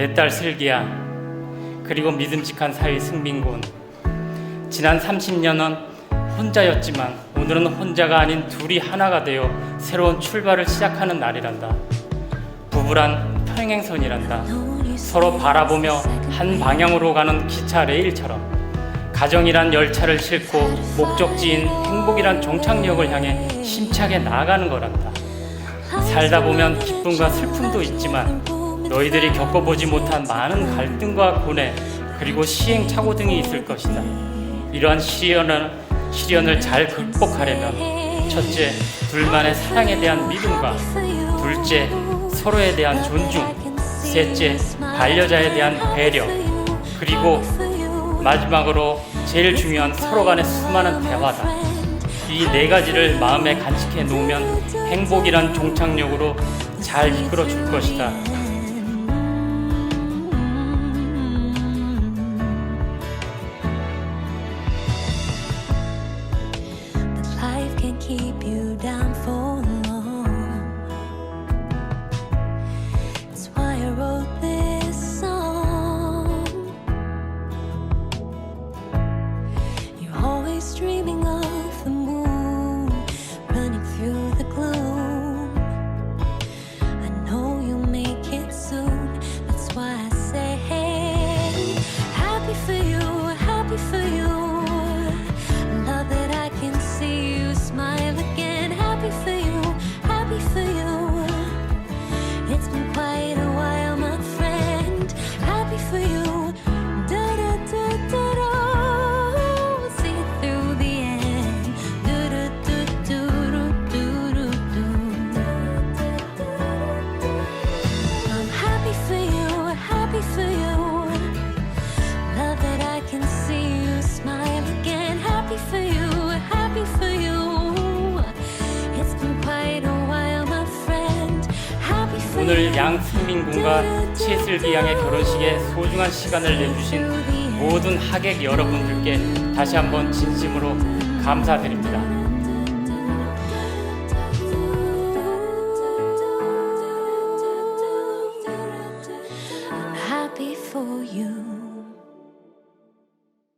내 딸 슬기야, 그리고 믿음직한 사위 승민군. 지난 30년은 혼자였지만 오늘은 혼자가 아닌 둘이 하나가 되어 새로운 출발을 시작하는 날이란다. 부부란 평행선이란다. 서로 바라보며 한 방향으로 가는 기차 레일처럼 가정이란 열차를 싣고 목적지인 행복이란 종착역을 향해 힘차게 나아가는 거란다. 살다 보면 기쁨과 슬픔도 있지만 너희들이 겪어보지 못한 많은 갈등과 고뇌 그리고 시행착오 등이 있을 것이다. 이러한 시련을 시련을 잘 극복하려면 첫째 둘만의 사랑에 대한 믿음과 둘째 서로에 대한 존중 셋째 반려자에 대한 배려 그리고 마지막으로 제일 중요한 서로 간의 수많은 대화다. 이 네 가지를 마음에 간직해 놓으면 행복이란 종착역으로 잘 이끌어 줄 것이다. Can keep you down for 오늘 양승민군과 최슬기 양의 결혼식에 소중한 시간을 내주신 모든 하객 여러분들께 다시 한번 진심으로 감사드립니다. for you.